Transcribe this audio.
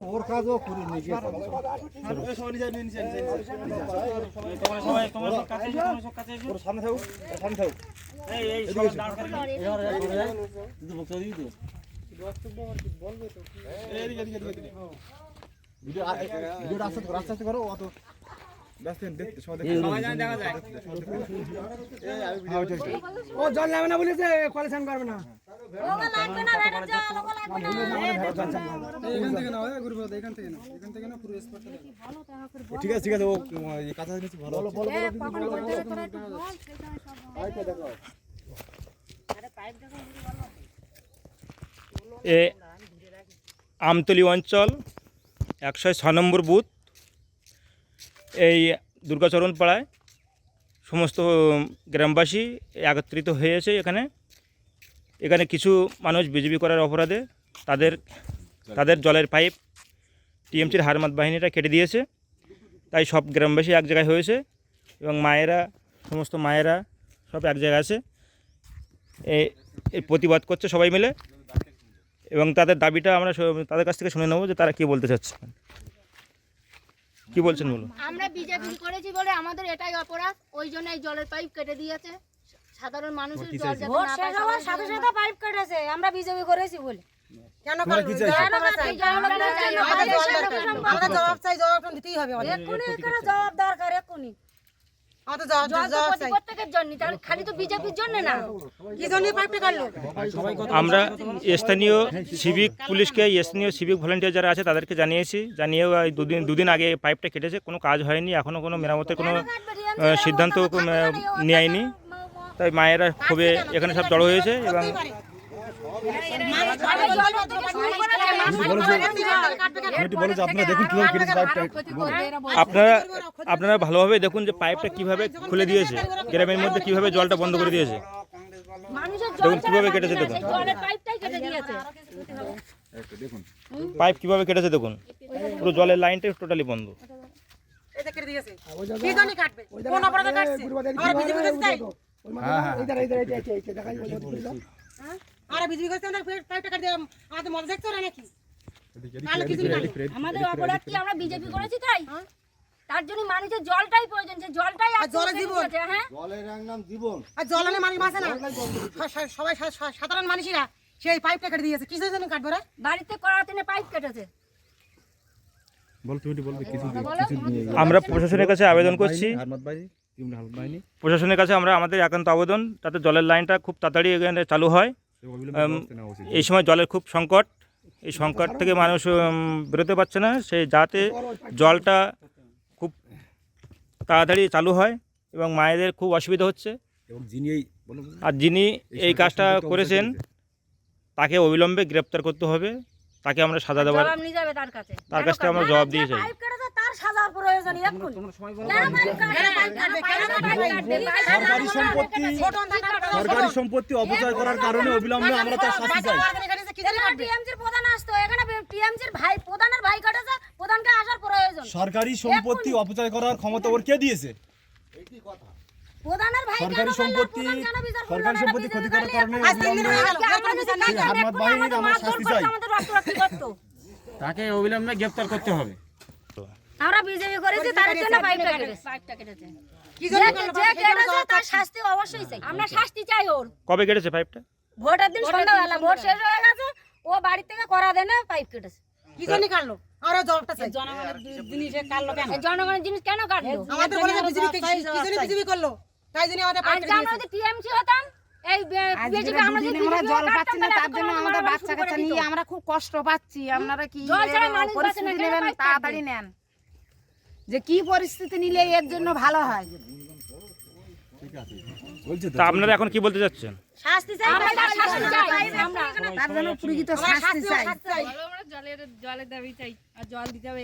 ওর কাজও করি নিজে। ও জল নেবে না বলেছে কোয়ালিশন করবে না ঠিক আছে ঠিক আছে ও এই কথা ভালো এ আমতলি অঞ্চল একশো ছ নম্বর বুথ। এই দুর্গাচরণ পাড়ায় সমস্ত গ্রামবাসী একত্রিত হয়েছে এখানে। এখানে কিছু মানুষ বিজেপি করার অপরাধে তাদের তাদের জলের পাইপ টিএমসির হারমাত বাহিনীটা কেটে দিয়েছে। তাই সব গ্রামবাসী এক জায়গায় হয়েছে এবং মায়েরা, সমস্ত মায়েরা সব এক জায়গায় আছে। এ- প্রতিবাদ করছে সবাই মিলে এবং তাদের দাবিটা আমরা তাদের কাছ থেকে শুনে নেব যে তারা কি বলতে চাচ্ছে। কি বলছেন বলুন। আমরা বিজেপি করেছি বলে আমাদের এটাই অপরাধ, ওই জন্য এই জলের পাইপ কেটে দিয়েছে। সাধারণ মানুষের জল যাতে ভোট না শেষ পায় হওয়ার সাথে সাথে পাইপ কেটেছে। আমরা বিজেপি করেছি বলে। কেন? আমাদের জবাব চাই জবাব দিতেই হবে এক্ষুনি এখানে জবাব দরকার এক্ষুনি। জন্য জন্য জন্য আমরা স্থানীয় সিভিক পুলিশকে স্থানীয় সিভিক ভলেন্টিয়ার যারা আছে তাদেরকে জানিয়েছি। জানিয়েও এই দুদিন দুদিন আগে পাইপটা কেটেছে। কোনো কাজ হয়নি এখনও কোনো মেরামতের কোনো সিদ্ধান্ত নেয়নি। তাই মায়েরা খুবই এখানে সব জড়ো হয়েছে এবং আপনারা দেখুন কীভাবে কেটেছে আপনারা আপনারা ভালোভাবে দেখুন যে পাইপটা কীভাবে খুলে দিয়েছে গ্রামের মধ্যে কীভাবে জলটা বন্ধ করে দিয়েছে। দেখুন কীভাবে কেটেছে দেখুন। সেই জলের পাইপটাই কেটে দিয়েছে পাইপ কীভাবে কেটেছে দেখুন। পুরো জলের লাইনটা টোটালি বন্ধ। এটা কেটে দিয়েছে। কি জন্য কাটবে। কোন অপরাধে কাটছে? আর বিজেপি কাছে তাই আর বিজেপি কাছে আমরা পাইপটা কাটতে আমাদের মজা দেখছ না নাকি? কালো কিছু কাটবে আমাদের অপরাধ কি আমরা বিজেপি করেছি তাই? তার জন্য মানুষের জলটাই প্রয়োজন সেই জলটাই আর জলের জীবন। হ্যাঁ? জলের নাম জীবন। আর মানুষ বাঁচে না? সবাই সাধারণ মানুষেরা সেই পাইপটা কেটে দিয়েছে। কিসের জন্য কাটবে রে বাড়িতে করার জন্য পাইপ কেটেছে। আমরা প্রশাসনের কাছে আবেদন করছি। প্রশাসনের কাছে আমরা আমাদের একান্ত আবেদন তাতে জলের লাইনটা খুব তাড়াতাড়ি এখানে চালু হয়। এই সময় জলের খুব সংকট। এই সংকট থেকে মানুষ বেরোতে পারছে না। সেই যাতে জলটা খুব তাড়াতাড়ি চালু হয় এবং মায়েদের খুব অসুবিধা হচ্ছে। আর যিনি এই কাজটা করেছেন তাকে অবিলম্বে গ্রেপ্তার করতে হবে। তাকে আমরা সাজা দেওয়ার তার কাছে। তার কাছ থেকে আমরা জবাব দিয়ে চাই সাজার প্রয়োজন কাটবে? সরকারি সম্পত্তি সরকারি সম্পত্তি অপচয় করার কারণে অবিলম্বে আমরা তার শাস্তি চাই এখানে সরকারি সম্পত্তি অপচয় করার ক্ষমতা ওর কে দিয়েছে সরকারি সম্পত্তি সরকারি সম্পত্তি ক্ষতি করার কারণে অবিলম্বে হারমাত বাহিনীর আমরা শাস্তি চাই আমাদের রক্ত রক্ত করতো তাকে অবিলম্বে গ্রেপ্তার করতে হবে আমরা বিজেপি করেছি তার জন্য পাইপটা কেটেছে। পাইপটা কেটেছে। কি জন্য যে কেটেছে তার শাস্তি অবশ্যই চাই। আমরা শাস্তি চাই ওর। কবে কেটেছে পাইপটা ভোটের দিন সন্ধ্যাবেলা ভোট শেষ হয়ে গেছে ও বাড়ি থেকে করা দেনে পাইপ কেটেছে। কি জন্য কাটলো? আমরা জবাবটা চাই। এই জনগণের জিনিস কেন? কাটলো? আমাদের বলে বিজেপি কি জন্য বিজেপি করল? তাই জন্য আমাদের আমরা যদি টিএমসি হতাম এই বিজেপি আমরা যদি আমরা জল পাচ্ছি না তার জন্য আমাদের বাচ্চা কাচ্চা নিয়ে আমরা খুব কষ্ট পাচ্ছি। আপনারা কি জল ছাড়া মানুষ বাঁচে না, কেন তাড়াতাড়ি নেন। যে কি পরিস্থিতি নিলে এর জন্য ভালো হয়? তো। আপনারা এখন কি বলতে চাচ্ছেন? শাস্তি চাই আমরা শাস্তি চাই। আমরা তার জন্য প্রকৃত শাস্তি চাই শাস্তি চাই। আমরা জলের জলের দাবি চাই। আর জল দিতে হবে